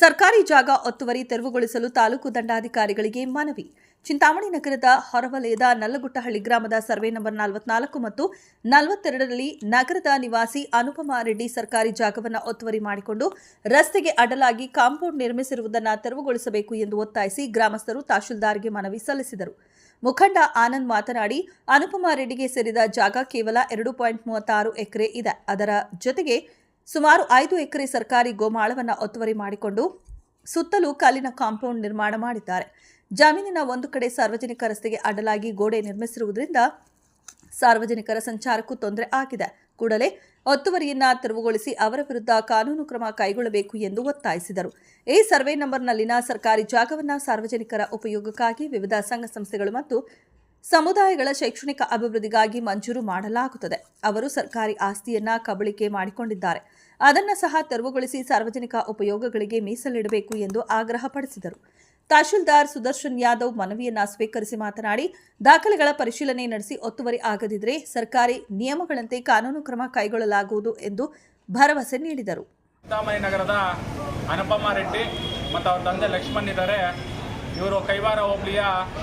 ಸರ್ಕಾರಿ ಜಾಗ ಒತ್ತುವರಿ ತೆರವುಗೊಳಿಸಲು ತಾಲೂಕು ದಂಡಾಧಿಕಾರಿಗಳಿಗೆ ಮನವಿ. ಚಿಂತಾಮಣಿ ನಗರದ ಹೊರವಲಯದ ನಲ್ಲಗುಟ್ಟಹಳ್ಳಿ ಗ್ರಾಮದ ಸರ್ವೆ ನಂಬರ್ ನಲವತ್ನಾಲ್ಕು ಮತ್ತು ನಲವತ್ತೆರಡರಲ್ಲಿ ನಗರದ ನಿವಾಸಿ ಅನುಪಮಾ ರೆಡ್ಡಿ ಸರ್ಕಾರಿ ಜಾಗವನ್ನು ಒತ್ತುವರಿ ಮಾಡಿಕೊಂಡು ರಸ್ತೆಗೆ ಅಡ್ಡಲಾಗಿ ಕಾಂಪೌಂಡ್ ನಿರ್ಮಿಸಿರುವುದನ್ನು ತೆರವುಗೊಳಿಸಬೇಕು ಎಂದು ಒತ್ತಾಯಿಸಿ ಗ್ರಾಮಸ್ಥರು ತಹಶೀಲ್ದಾರ್ಗೆ ಮನವಿ ಸಲ್ಲಿಸಿದರು. ಮುಖಂಡ ಆನಂದ್ ಮಾತನಾಡಿ, ಅನುಪಮಾ ರೆಡ್ಡಿಗೆ ಸೇರಿದ ಜಾಗ ಕೇವಲ ಎರಡು ಪಾಯಿಂಟ್ ಮೂವತ್ತಾರು ಎಕರೆ ಇದೆ. ಅದರ ಜೊತೆಗೆ ಸುಮಾರು ಐದು ಎಕರೆ ಸರ್ಕಾರಿ ಗೋಮಾಳವನ್ನು ಒತ್ತುವರಿ ಮಾಡಿಕೊಂಡು ಸುತ್ತಲೂ ಕಲ್ಲಿನ ಕಾಂಪೌಂಡ್ ನಿರ್ಮಾಣ ಮಾಡಿದ್ದಾರೆ. ಜಮೀನಿನ ಒಂದು ಕಡೆ ಸಾರ್ವಜನಿಕ ರಸ್ತೆಗೆ ಅಡ್ಡಲಾಗಿ ಗೋಡೆ ನಿರ್ಮಿಸಿರುವುದರಿಂದ ಸಾರ್ವಜನಿಕರ ಸಂಚಾರಕ್ಕೂ ತೊಂದರೆ ಆಗಿದೆ. ಕೂಡಲೇ ಒತ್ತುವರಿಯನ್ನ ತೆರವುಗೊಳಿಸಿ ಅವರ ವಿರುದ್ಧ ಕಾನೂನು ಕ್ರಮ ಕೈಗೊಳ್ಳಬೇಕು ಎಂದು ಒತ್ತಾಯಿಸಿದರು. ಈ ಸರ್ವೆ ನಂಬರ್ನಲ್ಲಿನ ಸರ್ಕಾರಿ ಜಾಗವನ್ನು ಸಾರ್ವಜನಿಕರ ಉಪಯೋಗಕ್ಕಾಗಿ ವಿವಿಧ ಸಂಘ ಸಂಸ್ಥೆಗಳು ಮತ್ತು ಸಮುದಾಯಗಳ ಶೈಕ್ಷಣಿಕ ಅಭಿವೃದ್ಧಿಗಾಗಿ ಮಂಜೂರು ಮಾಡಲಾಗುತ್ತದೆ. ಅವರು ಸರ್ಕಾರಿ ಆಸ್ತಿಯನ್ನ ಕಬಳಿಕೆ ಮಾಡಿಕೊಂಡಿದ್ದಾರೆ. ಅದನ್ನು ಸಹ ತೆರವುಗೊಳಿಸಿ ಸಾರ್ವಜನಿಕ ಉಪಯೋಗಗಳಿಗೆ ಮೀಸಲಿಡಬೇಕು ಎಂದು ಆಗ್ರಹಪಡಿಸಿದರು ತಹಶೀಲ್ದಾರ್ ಸುದರ್ಶನ್ ಯಾದವ್ ಮನವಿಯನ್ನ ಸ್ವೀಕರಿಸಿ ಮಾತನಾಡಿ, ದಾಖಲೆಗಳ ಪರಿಶೀಲನೆ ನಡೆಸಿ ಒತ್ತುವರಿ ಆಗದಿದ್ದರೆ ಸರ್ಕಾರಿ ನಿಯಮಗಳಂತೆ ಕಾನೂನು ಕ್ರಮ ಕೈಗೊಳ್ಳಲಾಗುವುದು ಎಂದು ಭರವಸೆ ನೀಡಿದರು. ನಗರದ ಅನುಪಮ ರೆಡ್ಡಿ ಮತ್ತು ಅವರ ತಂದೆ ಲಕ್ಷ್ಮಣ್ ಇದ್ದಾರೆ. ಇವರು ಕೈವಾರ ಹೋಬಳಿಯ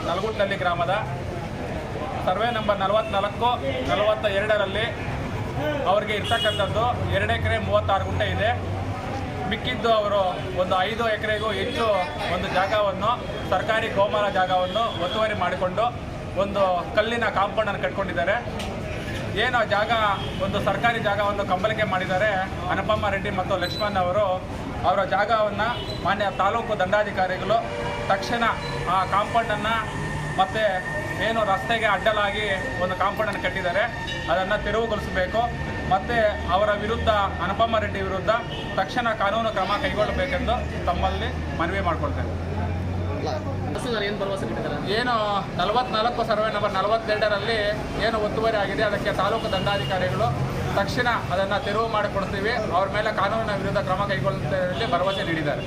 ನಲಗುಟ್ನಳ್ಳಿ ಗ್ರಾಮದ ಸರ್ವೆ ನಂಬರ್ ನಲವತ್ನಾಲ್ಕು ನಲವತ್ತ ಎರಡರಲ್ಲಿ ಅವ್ರಿಗೆ ಇರ್ತಕ್ಕಂಥದ್ದು ಎರಡು ಎಕರೆ ಮೂವತ್ತಾರು ಗುಂಟೆ ಇದೆ. ಮಿಕ್ಕಿದ್ದು ಅವರು ಒಂದು ಐದು ಎಕರೆಗೂ ಹೆಚ್ಚು ಒಂದು ಜಾಗವನ್ನು, ಸರ್ಕಾರಿ ಗೋಮಾಲ ಜಾಗವನ್ನು ಒತ್ತುವರಿ ಮಾಡಿಕೊಂಡು ಒಂದು ಕಲ್ಲಿನ ಕಾಂಪೌಂಡನ್ನು ಕಟ್ಕೊಂಡಿದ್ದಾರೆ. ಏನು ಜಾಗ, ಒಂದು ಸರ್ಕಾರಿ ಜಾಗವನ್ನು ಕಂಬಳಿಕೆ ಮಾಡಿದ್ದಾರೆ ಅನುಪಮ ರೆಡ್ಡಿ ಮತ್ತು ಲಕ್ಷ್ಮಣ್ ಅವರು. ಅವರ ಜಾಗವನ್ನು ಮಾನ್ಯ ತಾಲೂಕು ದಂಡಾಧಿಕಾರಿಗಳು ತಕ್ಷಣ ಆ ಕಾಂಪೌಂಡನ್ನು ಮತ್ತು ಏನು ರಸ್ತೆಗೆ ಅಡ್ಡಲಾಗಿ ಒಂದು ಕಾಂಪೌಂಡನ್ನು ಕಟ್ಟಿದ್ದಾರೆ. ಅದನ್ನು ತೆರವುಗೊಳಿಸಬೇಕು. ಮತ್ತು ಅವರ ವಿರುದ್ಧ ಅನುಪಮ ರೆಡ್ಡಿ ವಿರುದ್ಧ ತಕ್ಷಣ ಕಾನೂನು ಕ್ರಮ ಕೈಗೊಳ್ಳಬೇಕೆಂದು ತಮ್ಮಲ್ಲಿ ಮನವಿ ಮಾಡಿಕೊಳ್ತೇನೆ. ಅಲ್ಲ ಏನು ಭರವಸೆ ನೀಡಿದ್ದಾರೆ ಏನು ನಲವತ್ನಾಲ್ಕು ಸರ್ವೆ ನಂಬರ್ ನಲವತ್ತೆರಡರಲ್ಲಿ ಏನು ಒತ್ತುವರಿ ಆಗಿದೆ ಅದಕ್ಕೆ ತಾಲೂಕು ದಂಡಾಧಿಕಾರಿಗಳು ತಕ್ಷಣ ಅದನ್ನು ತೆರವು ಮಾಡಿಕೊಡ್ತೀವಿ. ಅವ್ರ ಮೇಲೆ ಕಾನೂನಿನ ವಿರುದ್ಧ ಕ್ರಮ ಕೈಗೊಳ್ಳುತ್ತೇವೆ ಭರವಸೆ ನೀಡಿದ್ದಾರೆ.